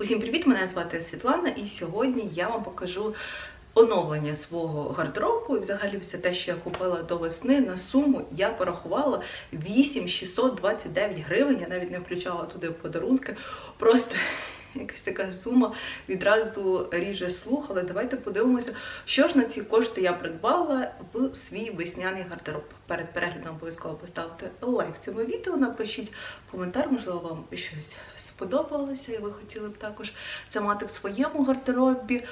Усім привіт! Мене звати Світлана, і сьогодні я вам покажу оновлення свого гардеробу і взагалі все те, що я купила до весни на суму. Я порахувала 8629 гривень. Я навіть не включала туди подарунки. Просто якась така сума відразу ріже слух. Але давайте подивимося, що ж на ці кошти я придбала в свій весняний гардероб. Перед переглядом обов'язково поставте лайк цьому відео, напишіть коментар, можливо, вам щось сподобалося, і ви хотіли б також це мати в своєму гардеробі.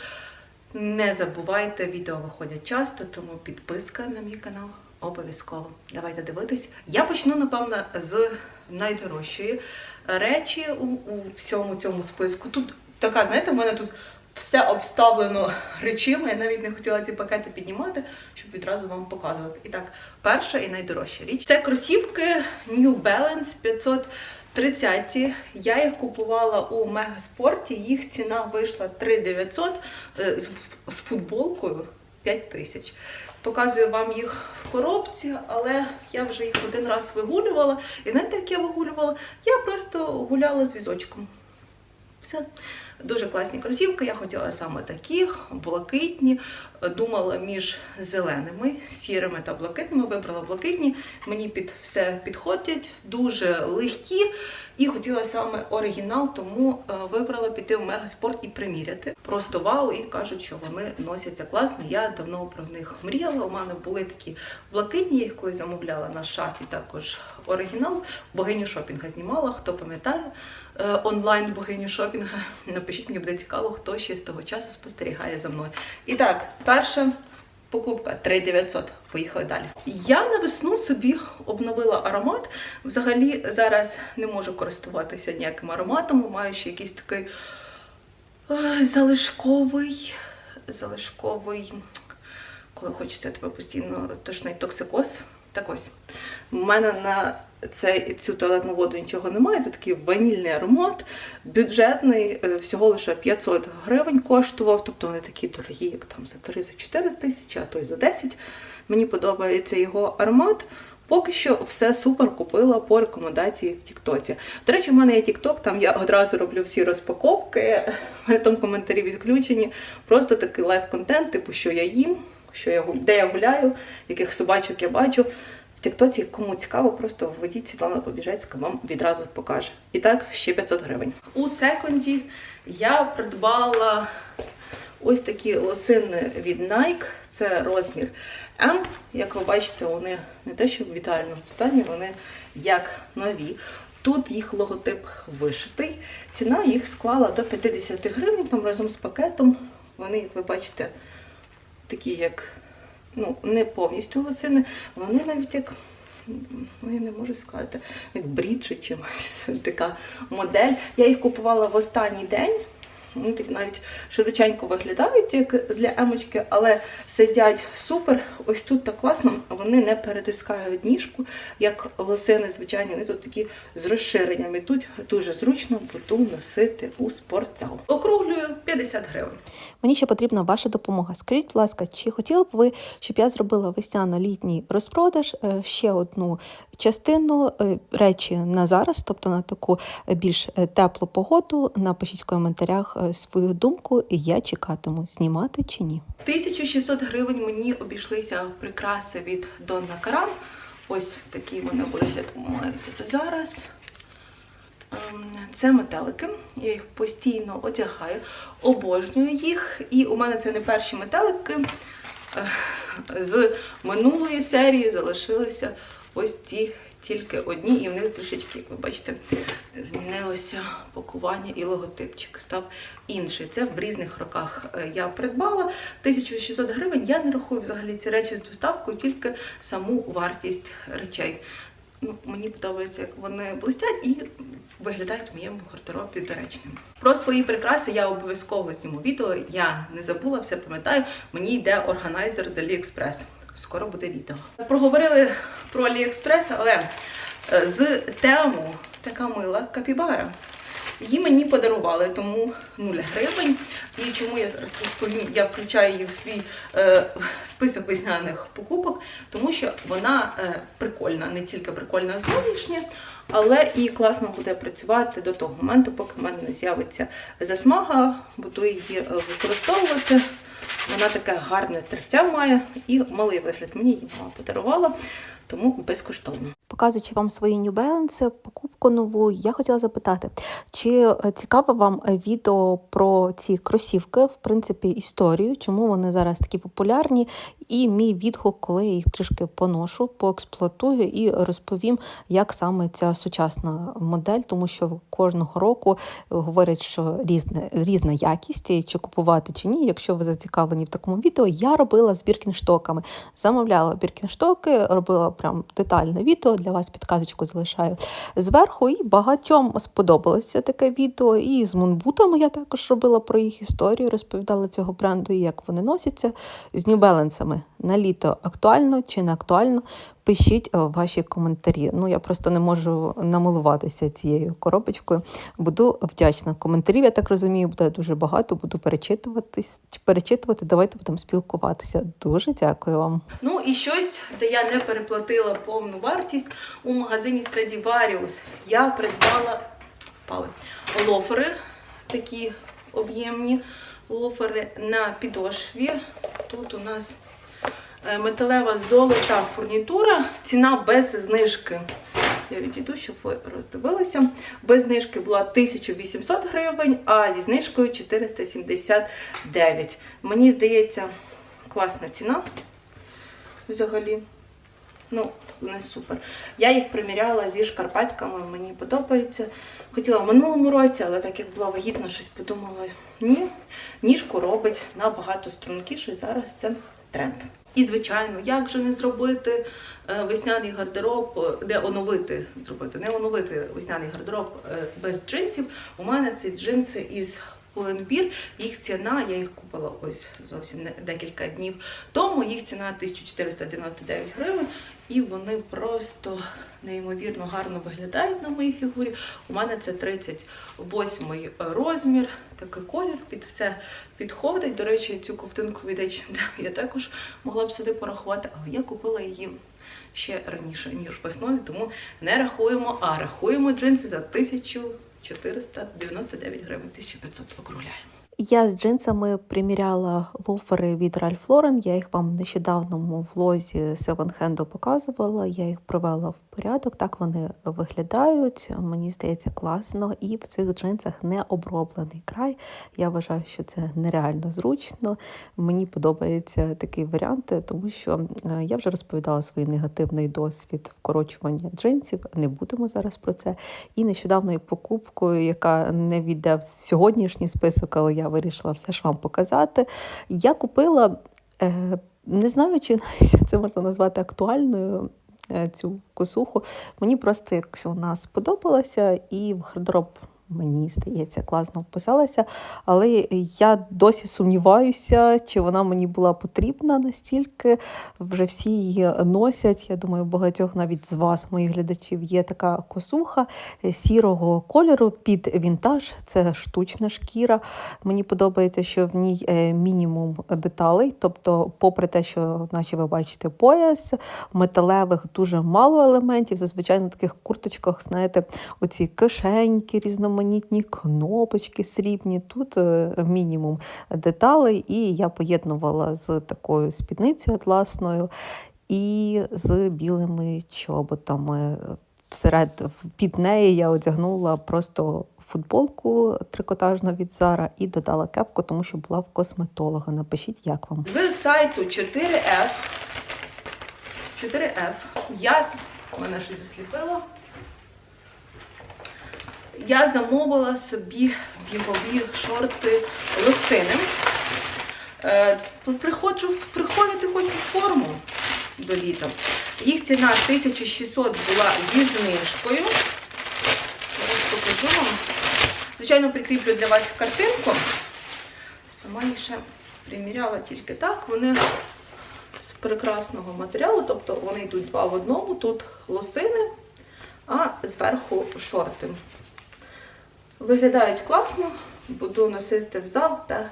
Не забувайте, відео виходять часто, тому підписка на мій канал обов'язково. Давайте дивитись. Я почну, напевно, з найдорожчої речі у, у всьому цьому списку. Тут така, знаєте, в мене тут все обставлено речима. Я навіть не хотіла ці пакети піднімати, щоб відразу вам показувати. І так, перша і найдорожча річ це кросівки New Balance 530. Я їх купувала у Мегаспорті. Їх ціна вийшла 3900 е, з футболкою 5000. Показую вам їх в коробці, але я вже їх один раз вигулювала. І знаєте, як я вигулювала? Я просто гуляла з візочком. Все. Дуже класні кросівки. Я хотіла саме такі, блакитні. Думала між зеленими, сірими та блакитними. Вибрала блакитні. Мені під все підходять, дуже легкі. І хотіла саме оригінал, тому е, вибрала піти в Мегаспорт і приміряти. Просто вау, і кажуть, що вони носяться класно. Я давно про них мріяла. У мене були такі блакитні, я їх колись замовляла на шафі. Також оригінал. Богиню шопінга знімала. Хто пам'ятає е, онлайн богиню шопінга? Напишіть, мені буде цікаво, хто ще з того часу спостерігає за мною. І так, перша покупка 3900. Поїхали далі. Я на весну собі обновила аромат. Взагалі зараз не можу користуватися ніяким ароматом, маю ще якийсь такий е, залишковий, залишковий, коли хочеться тебе постійно тошний токсикоз. Так ось, у мене на цей, цю туалетну воду нічого немає. Це такий ванільний аромат, бюджетний, е, всього лише 500 гривень коштував, тобто вони такі дорогі, як там за 3-4 тисячі, а то й за 10. Мені подобається його аромат. Поки що все супер купила по рекомендації в Тіктоці. До речі, в мене є Тікток, там я одразу роблю всі розпаковки, в мене там коментарі відключені. Просто такий лайв-контент, типу, що я їм, що я де я гуляю, яких собачок я бачу. В Тіктоці, кому цікаво, просто введіть Світлана Побіжецька, вам відразу покаже. І так, ще 500 гривень. У секонді я придбала ось такі лосини від Nike. Це розмір М. Як ви бачите, вони не те, що в вітальному стані, вони як нові. Тут їх логотип вишитий. Ціна їх склала до 50 гривень там разом з пакетом. Вони, як ви бачите, такі, як ну, не повністю лосини, вони навіть як. Ну, я не можу сказати, як бріджі чимось. Така модель. Я їх купувала в останній день. Вони так навіть широченько виглядають, як для емочки, але сидять супер. Ось тут так класно, вони не перетискають ніжку, як лосини звичайні. Вони тут такі з розширеннями. Тут дуже зручно буду носити у спортзал. Округлюю 50 гривень. Мені ще потрібна ваша допомога. Скажіть, будь ласка, чи хотіли б ви, щоб я зробила весняно-літній розпродаж е, ще одну частину е, речі на зараз, тобто на таку е, більш теплу погоду? Напишіть в коментарях свою думку, і я чекатиму, знімати чи ні. 1600 гривень мені обійшлися прикраси від Донна Каран. Ось такий вони вигляд мають зараз. Ем, Це метелики. Я їх постійно одягаю, обожнюю їх. І у мене це не перші метелики. Е, З минулої серії залишилися ось ці тільки одні, і в них трішечки, як ви бачите, змінилося пакування і логотипчик став інший. Це в різних роках е, я придбала 1600 гривень. Я не рахую взагалі ці речі з доставкою, тільки саму вартість речей. Ну, мені подобається, як вони блистять і виглядають в моєму гардеробі доречними. Про свої прикраси я обов'язково зніму відео. Я не забула, все пам'ятаю. Мені йде органайзер з AliExpress. Скоро буде відео. Проговорили про AliExpress, але е, з тему така мила капібара. Її мені подарували, тому 0 гривень. І чому я зараз розповім, я включаю її в свій е, список весняних покупок, тому що вона е, прикольна, не тільки прикольна зовнішня, Але і класно буде працювати до того моменту, поки в мене не з'явиться засмага, буду її е, використовувати. Вона таке гарне тертя має і малий вигляд мені її мама подарувала, тому безкоштовно. Показуючи вам свої New Balance, покупку нову, я хотіла запитати, чи е, цікаве вам е, відео про ці кросівки, в принципі, історію, чому вони зараз такі популярні, і мій відгук, коли я їх трішки поношу, поексплуатую і розповім, як саме ця сучасна модель, тому що кожного року говорять, що різне, різна якість, чи купувати чи ні. Якщо ви зацікавлені в такому відео, я робила з біркінштоками. Замовляла біркінштоки, робила прям детальне відео. Для вас підказочку залишаю зверху. І багатьом сподобалося таке відео. І з мунбутами я також робила про їх історію, розповідала цього бренду і як вони носяться з New на літо актуально чи не актуально. Пишіть е, ваші коментарі. Ну я просто не можу намилуватися цією коробочкою. Буду вдячна. Коментарів, я так розумію, буде дуже багато. Буду перечитувати. перечитувати. Давайте будемо спілкуватися. Дуже дякую вам. Ну і щось, де я не переплатила повну вартість у магазині Stradivarius. Я придбала впали, лофери, такі об'ємні лофери на підошві. Тут у нас металева золота фурнітура, ціна без знижки. Я відійду, щоб ви роздивилися. Без знижки була 1800 гривень, а зі знижкою 479. Мені здається, класна ціна взагалі. Ну, не супер. Я їх приміряла зі шкарпетками, мені подобається. Хотіла в минулому році, але так як була вагітна, щось подумала, ні, ніжку робить набагато стрункіше, зараз це тренд. І, звичайно, як же не зробити е, весняний гардероб, е, де оновити, зробити, не оновити весняний гардероб е, без джинсів. У мене ці джинси із Pull&Bear. Їх ціна, я їх купила ось зовсім декілька днів тому. Їх ціна 1499 гривень, і вони просто неймовірно гарно виглядають на моїй фігурі. У мене це 38 розмір, такий колір, під все підходить. До речі, цю ковтинку від H&M я також могла б сюди порахувати, але я купила її. Ще раніше, ніж весною, тому не рахуємо, а рахуємо джинси за 1499 гривень, 1500 округляємо. Я з джинсами приміряла лофери від Ralph Lauren. Я їх вам нещодавно в влозі Seven Hand показувала. Я їх привела в порядок. Так вони виглядають. Мені здається, класно. І в цих джинсах не оброблений край. Я вважаю, що це нереально зручно. Мені подобається такий варіант, тому що е, я вже розповідала свій негативний досвід вкорочування джинсів. Не будемо зараз про це. І нещодавною покупкою, яка не війде в сьогоднішній список, але я вирішила все ж вам показати. Я купила, е, не знаю, чи це можна назвати актуальною. е, Цю косуху мені просто якось вона сподобалася, і в гардероб мені здається класно вписалася. Але я досі сумніваюся, чи вона мені була потрібна настільки. Вже всі її носять. Я думаю, багатьох навіть з вас, моїх глядачів, є така косуха сірого кольору під вінтаж. Це штучна шкіра. Мені подобається, що в ній е, мінімум деталей. Тобто, попри те, що, наче ви бачите, пояс металевих дуже мало елементів. Зазвичай на таких курточках, знаєте, оці кишеньки різноманітні, кнопочки срібні. Тут е, мінімум деталей, і я поєднувала з такою спідницею атласною і з білими чоботами. Всеред під неї я одягнула просто футболку трикотажну від Zara і додала кепку, тому що була в косметолога. Напишіть, як вам. З сайту 4F. 4F. Я мене щось засліпило. Я замовила собі бігові шорти лосини. Е, приходжу, приходити хоч у форму до літа. Їх ціна 1600 була зі знижкою. Зараз покажу вам. Звичайно, прикріплю для вас картинку. Сама їх ще приміряла тільки так. Вони з прекрасного матеріалу, тобто вони йдуть два в одному. Тут лосини, а зверху шорти. Виглядають класно, буду носити в зал та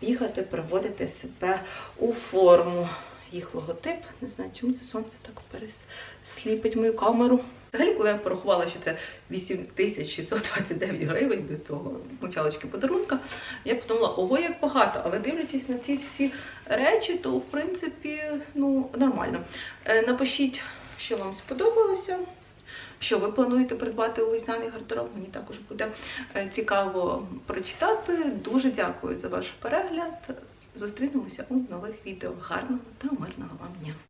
бігати, приводити себе у форму. Їх логотип. Не знаю, чому це сонце так пересліпить мою камеру. Взагалі, коли я порахувала, що це 8629 гривень без цього мочалочки подарунка, я подумала, ого, як багато. Але дивлячись на ці всі речі, то в принципі ну нормально. Е, Напишіть, що вам сподобалося. Що ви плануєте придбати у весняний гардероб? Мені також буде е, цікаво прочитати. Дуже дякую за ваш перегляд. Зустрінемося у нових відео. Гарного та мирного вам дня!